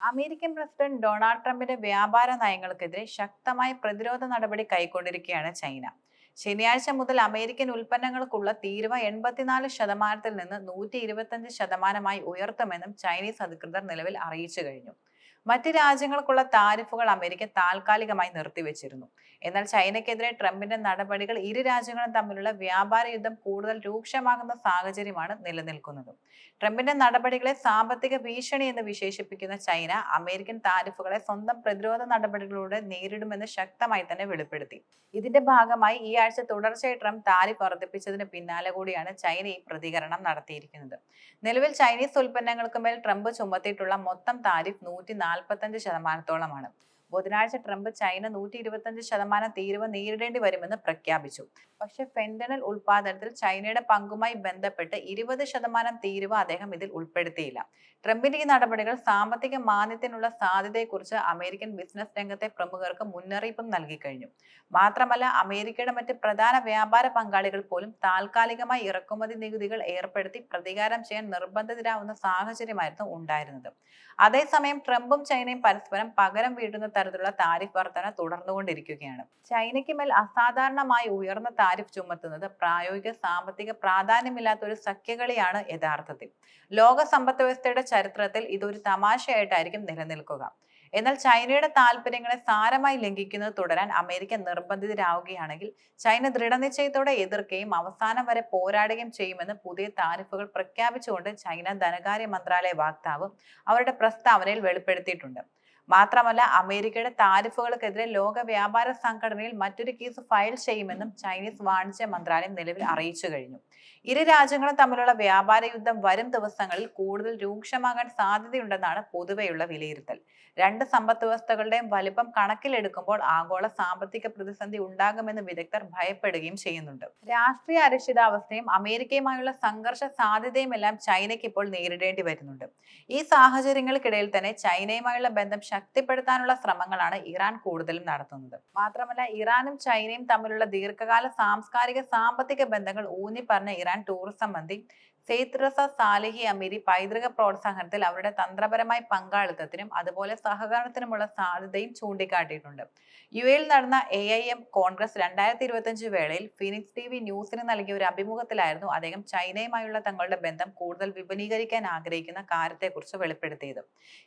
American president Donald ട്രംപിന്റെ വ്യാപാര നയങ്ങൾക്കെതിരെ ശക്തമായ പ്രതിരോധ നടപടി കൈക്കൊണ്ടിരിക്കുകയാണ് ചൈന. ശനിയാഴ്ച മുതൽ അമേരിക്കൻ ഉൽപ്പന്നങ്ങൾക്കുള്ള തീരുവ എൺപത്തിനാല് ശതമാനത്തിൽ നിന്ന് നൂറ്റി ഇരുപത്തഞ്ച് ശതമാനമായി ഉയർത്തുമെന്നും ചൈനീസ് അധികൃതർ നിലവിൽ അറിയിച്ചു കഴിഞ്ഞു. മറ്റ് രാജ്യങ്ങൾക്കുള്ള താരിഫുകൾ അമേരിക്ക താൽക്കാലികമായി നിർത്തിവെച്ചിരുന്നു. എന്നാൽ ചൈനയ്ക്കെതിരെ ട്രംപിന്റെ നടപടികൾ ഇരു രാജ്യങ്ങളും തമ്മിലുള്ള വ്യാപാര യുദ്ധം കൂടുതൽ രൂക്ഷമാകുന്ന സാഹചര്യമാണ് നിലനിൽക്കുന്നത്. ട്രംപിന്റെ നടപടികളെ സാമ്പത്തിക ഭീഷണി എന്ന് വിശേഷിപ്പിക്കുന്ന ചൈന അമേരിക്കൻ താരിഫുകളെ സ്വന്തം പ്രതിരോധ നടപടികളിലൂടെ നേരിടുമെന്ന് ശക്തമായി തന്നെ വെളിപ്പെടുത്തി. ഇതിന്റെ ഭാഗമായി ഈ ആഴ്ച തുടർച്ചയായി ട്രംപ് താരിഫ് വർദ്ധിപ്പിച്ചതിന് പിന്നാലെ കൂടിയാണ് ചൈന ഈ പ്രതികരണം നടത്തിയിരിക്കുന്നത്. നിലവിൽ ചൈനീസ് ഉൽപ്പന്നങ്ങൾക്ക് മേൽ ട്രംപ് ചുമത്തിയിട്ടുള്ള മൊത്തം താരിഫ് നൂറ്റി നാൽപ്പത്തഞ്ച് ശതമാനത്തോളമാണ്. ബുധനാഴ്ച ട്രംപ് ചൈന നൂറ്റി ഇരുപത്തഞ്ച് ശതമാനം തീരുവ നേരിടേണ്ടി വരുമെന്ന് പ്രഖ്യാപിച്ചു. പക്ഷെ ഫെന്റനൽ ഉൽപാദനത്തിൽ ചൈനയുടെ പങ്കുമായി ബന്ധപ്പെട്ട് ഇരുപത് ശതമാനം തീരുവ അദ്ദേഹം ഇതിൽ ഉൾപ്പെടുത്തിയില്ല. ട്രംപിന്റെ ഈ നടപടികൾ സാമ്പത്തിക മാന്ദ്യത്തിനുള്ള സാധ്യതയെക്കുറിച്ച് അമേരിക്കൻ ബിസിനസ് രംഗത്തെ പ്രമുഖർക്ക് മുന്നറിയിപ്പും നൽകി കഴിഞ്ഞു മാത്രമല്ല അമേരിക്കയുടെ മറ്റ് പ്രധാന വ്യാപാര പങ്കാളികൾ പോലും താൽക്കാലികമായി ഇറക്കുമതി നികുതികൾ ഏർപ്പെടുത്തി പ്രതികാരം ചെയ്യാൻ നിർബന്ധിതരാവുന്ന സാഹചര്യമായിരുന്നു ഉണ്ടായിരുന്നത്. അതേസമയം ട്രംപും ചൈനയും പരസ്പരം പകരം വീട്ടുന്ന തരത്തിലുള്ള താരിഫ് വർധന തുടർന്നുകൊണ്ടിരിക്കുകയാണ്. ചൈനയ്ക്ക് മേൽ അസാധാരണമായി ഉയർന്ന താരിഫ് ചുമത്തുന്നത് പ്രായോഗിക സാമ്പത്തിക പ്രാധാന്യമില്ലാത്ത ഒരു സഖ്യകളിയാണ് യഥാർത്ഥത്തിൽ. ലോക സമ്പദ് വ്യവസ്ഥയുടെ ചരിത്രത്തിൽ ഇതൊരു തമാശയായിട്ടായിരിക്കും നിലനിൽക്കുക. എന്നാൽ ചൈനയുടെ താല്പര്യങ്ങളെ സാരമായി ലംഘിക്കുന്നത് തുടരാൻ അമേരിക്ക നിർബന്ധിതരാവുകയാണെങ്കിൽ ചൈന ദൃഢനിശ്ചയത്തോടെ എതിർക്കുകയും അവസാനം വരെ പോരാടുകയും ചെയ്യുമെന്ന് പുതിയ താരിഫുകൾ പ്രഖ്യാപിച്ചുകൊണ്ട് ചൈന ധനകാര്യ മന്ത്രാലയ വക്താവ് അവരുടെ പ്രസ്താവനയിൽ വെളിപ്പെടുത്തിയിട്ടുണ്ട്. മാത്രമല്ല അമേരിക്കയുടെ താരിഫുകൾക്കെതിരെ ലോക വ്യാപാര സംഘടനയിൽ മറ്റൊരു കേസ് ഫയൽ ചെയ്യുമെന്നും ചൈനീസ് വാണിജ്യ മന്ത്രാലയം നിലവിൽ അറിയിച്ചു കഴിഞ്ഞു. ഇരു രാജ്യങ്ങളും തമ്മിലുള്ള വ്യാപാര യുദ്ധം വരും ദിവസങ്ങളിൽ കൂടുതൽ രൂക്ഷമാകാൻ സാധ്യതയുണ്ടെന്നാണ് പൊതുവെയുള്ള വിലയിരുത്തൽ. രണ്ട് സമ്പദ് വ്യവസ്ഥകളുടെയും വലിപ്പം കണക്കിലെടുക്കുമ്പോൾ ആഗോള സാമ്പത്തിക പ്രതിസന്ധി ഉണ്ടാകുമെന്ന് വിദഗ്ധർ ഭയപ്പെടുകയും ചെയ്യുന്നുണ്ട്. രാഷ്ട്രീയ അരക്ഷിതാവസ്ഥയും അമേരിക്കയുമായുള്ള സംഘർഷ സാധ്യതയുമെല്ലാം ചൈനയ്ക്ക് ഇപ്പോൾ നേരിടേണ്ടി വരുന്നുണ്ട്. ഈ സാഹചര്യങ്ങൾക്കിടയിൽ തന്നെ ചൈനയുമായുള്ള ബന്ധം ശക്തിപ്പെടുത്താനുള്ള ശ്രമങ്ങളാണ് ഇറാൻ കൂടുതലും നടത്തുന്നത്. മാത്രമല്ല ഇറാനും ചൈനയും തമ്മിലുള്ള ദീർഘകാല സാംസ്കാരിക സാമ്പത്തിക ബന്ധങ്ങൾ ഊന്നിപ്പറഞ്ഞ ഇറാൻ ടൂറിസം മന്ത്രി സെയ്ദ് റസ സാലിഹി അമീരി പൈതൃക പ്രോത്സാഹനത്തിൽ അവരുടെ തന്ത്രപരമായ പങ്കാളിത്തത്തിനും അതുപോലെ സഹകരണത്തിനുമുള്ള സാധ്യതയും ചൂണ്ടിക്കാട്ടിയിട്ടുണ്ട്. യു എയിൽ നടന്ന എ ഐ എം കോൺഗ്രസ് രണ്ടായിരത്തി ഇരുപത്തിയഞ്ച് വേളയിൽ ഫിനിക്സ് ടി വി ന്യൂസിന് നൽകിയ ഒരു അഭിമുഖത്തിലായിരുന്നു അദ്ദേഹം ചൈനയുമായുള്ള തങ്ങളുടെ ബന്ധം കൂടുതൽ വിപുലീകരിക്കാൻ ആഗ്രഹിക്കുന്ന കാര്യത്തെക്കുറിച്ച് വെളിപ്പെടുത്തിയത്.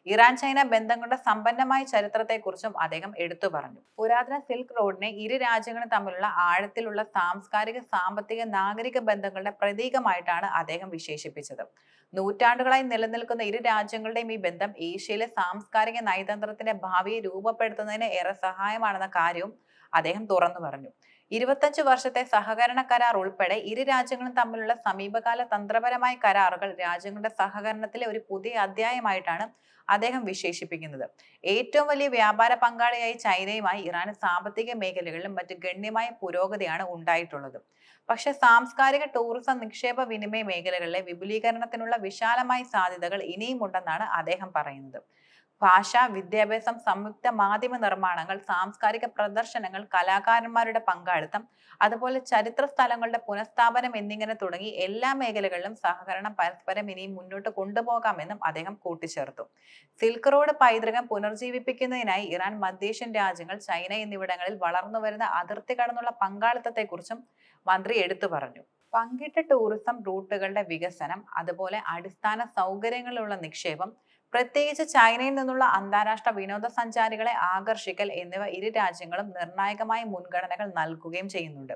ഇറാൻ ചൈന ബന്ധങ്ങളുടെ സമ്പന്നമായ ചരിത്രത്തെക്കുറിച്ചും അദ്ദേഹം എടുത്തു പറഞ്ഞു. പുരാതന സിൽക്ക് റോഡിനെ ഇരു രാജ്യങ്ങളും തമ്മിലുള്ള ആഴത്തിലുള്ള സാംസ്കാരിക സാമ്പത്തിക നാഗരിക ബന്ധങ്ങളുടെ പ്രതീകമായിട്ടാണ് അദ്ദേഹം വിശേഷിപ്പിച്ചത്. നൂറ്റാണ്ടുകളായി നിലനിൽക്കുന്ന ഇരു രാജ്യങ്ങളുടെയും ഈ ബന്ധം ഏഷ്യയിലെ സാംസ്കാരിക നയതന്ത്രത്തിന്റെ ഭാവിയെ രൂപപ്പെടുത്തുന്നതിന് ഏറെ സഹായമാണെന്ന കാര്യവും അദ്ദേഹം തുറന്നു പറഞ്ഞു. ഇരുപത്തഞ്ച് വർഷത്തെ സഹകരണ കരാർ ഉൾപ്പെടെ ഇരു രാജ്യങ്ങളും തമ്മിലുള്ള സമീപകാല തന്ത്രപരമായ കരാറുകൾ രാജ്യങ്ങളുടെ സഹകരണത്തിലെ ഒരു പുതിയ അധ്യായമായിട്ടാണ് അദ്ദേഹം വിശേഷിപ്പിക്കുന്നത്. ഏറ്റവും വലിയ വ്യാപാര പങ്കാളിയായി ചൈനയുമായി ഇറാൻ സാമ്പത്തിക മേഖലകളിലും മറ്റ് ഗണ്യമായ പുരോഗതിയാണ് ഉണ്ടായിട്ടുള്ളത്. പക്ഷേ സാംസ്കാരിക ടൂറിസം നിക്ഷേപ വിനിമയ മേഖലകളിലെ വിപുലീകരണത്തിനുള്ള വിശാലമായ സാധ്യതകൾ ഇനിയും ഉണ്ടെന്നാണ് അദ്ദേഹം പറയുന്നത്. ഭാഷ വിദ്യാഭ്യാസം സംയുക്ത മാധ്യമ നിർമ്മാണങ്ങൾ സാംസ്കാരിക പ്രദർശനങ്ങൾ കലാകാരന്മാരുടെ പങ്കാളിത്തം അതുപോലെ ചരിത്ര സ്ഥലങ്ങളുടെ പുനഃസ്ഥാപനം എന്നിങ്ങനെ തുടങ്ങി എല്ലാ മേഖലകളിലും സഹകരണം പരസ്പരം ഇനിയും മുന്നോട്ട് കൊണ്ടുപോകാമെന്നും അദ്ദേഹം കൂട്ടിച്ചേർത്തു. സിൽക്ക് റോഡ് പൈതൃകം പുനർജീവിപ്പിക്കുന്നതിനായി ഇറാൻ മധ്യേഷ്യൻ രാജ്യങ്ങൾ ചൈന എന്നിവിടങ്ങളിൽ വളർന്നു വരുന്ന അതിർത്തി കടന്നുള്ള പങ്കാളിത്തത്തെക്കുറിച്ചും മന്ത്രി എടുത്തു പറഞ്ഞു. പങ്കിട്ട ടൂറിസം റൂട്ടുകളുടെ വികസനം അതുപോലെ അടിസ്ഥാന സൗകര്യങ്ങളിലുള്ള നിക്ഷേപം പ്രത്യേകിച്ച് ചൈനയിൽ നിന്നുള്ള അന്താരാഷ്ട്ര വിനോദസഞ്ചാരികളെ ആകർഷിക്കൽ എന്നിവ ഇരു രാജ്യങ്ങളും നിർണായകമായ മുൻഗണനകൾ നൽകുകയും ചെയ്യുന്നുണ്ട്.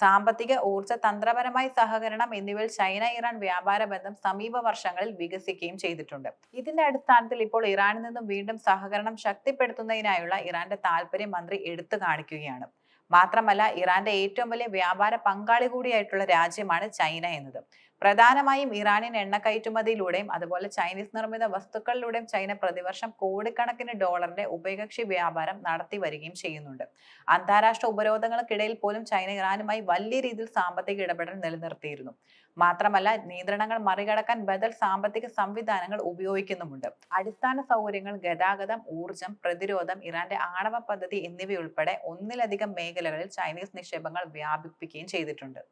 സാമ്പത്തിക ഊർജ തന്ത്രപരമായ സഹകരണം എന്നിവയിൽ ചൈന ഇറാൻ വ്യാപാര ബന്ധം സമീപ വർഷങ്ങളിൽ വികസിക്കുകയും ചെയ്തിട്ടുണ്ട്. ഇതിന്റെ അടിസ്ഥാനത്തിൽ ഇപ്പോൾ ഇറാനിൽ നിന്നും വീണ്ടും സഹകരണം ശക്തിപ്പെടുത്തുന്നതിനായുള്ള ഇറാന്റെ താല്പര്യം മന്ത്രി എടുത്തു കാണിക്കുകയാണ്. മാത്രമല്ല ഇറാന്റെ ഏറ്റവും വലിയ വ്യാപാര പങ്കാളി കൂടിയായിട്ടുള്ള രാജ്യമാണ് ചൈന എന്നത്. പ്രധാനമായും ഇറാനിയൻ എണ്ണ കയറ്റുമതിയിലൂടെയും അതുപോലെ ചൈനീസ് നിർമ്മിത വസ്തുക്കളിലൂടെയും ചൈന പ്രതിവർഷം കോടിക്കണക്കിന് ഡോളറിന്റെ ഉഭയകക്ഷി വ്യാപാരം നടത്തി വരികയും ചെയ്യുന്നുണ്ട്. അന്താരാഷ്ട്ര ഉപരോധങ്ങൾക്കിടയിൽ പോലും ചൈന ഇറാനുമായി വലിയ രീതിയിൽ സാമ്പത്തിക ഇടപെടൽ നിലനിർത്തിയിരുന്നു. മാത്രമല്ല നിയന്ത്രണങ്ങൾ മറികടക്കാൻ ബദൽ സാമ്പത്തിക സംവിധാനങ്ങൾ ഉപയോഗിക്കുന്നുമുണ്ട്. അടിസ്ഥാന സൗകര്യങ്ങൾ ഗതാഗതം ഊർജം പ്രതിരോധം ഇറാന്റെ ആണവ പദ്ധതി എന്നിവയുൾപ്പെടെ ഒന്നിലധികം മേഖലകളിൽ ചൈനീസ് നിക്ഷേപങ്ങൾ വ്യാപിപ്പിക്കുകയും ചെയ്തിട്ടുണ്ട്.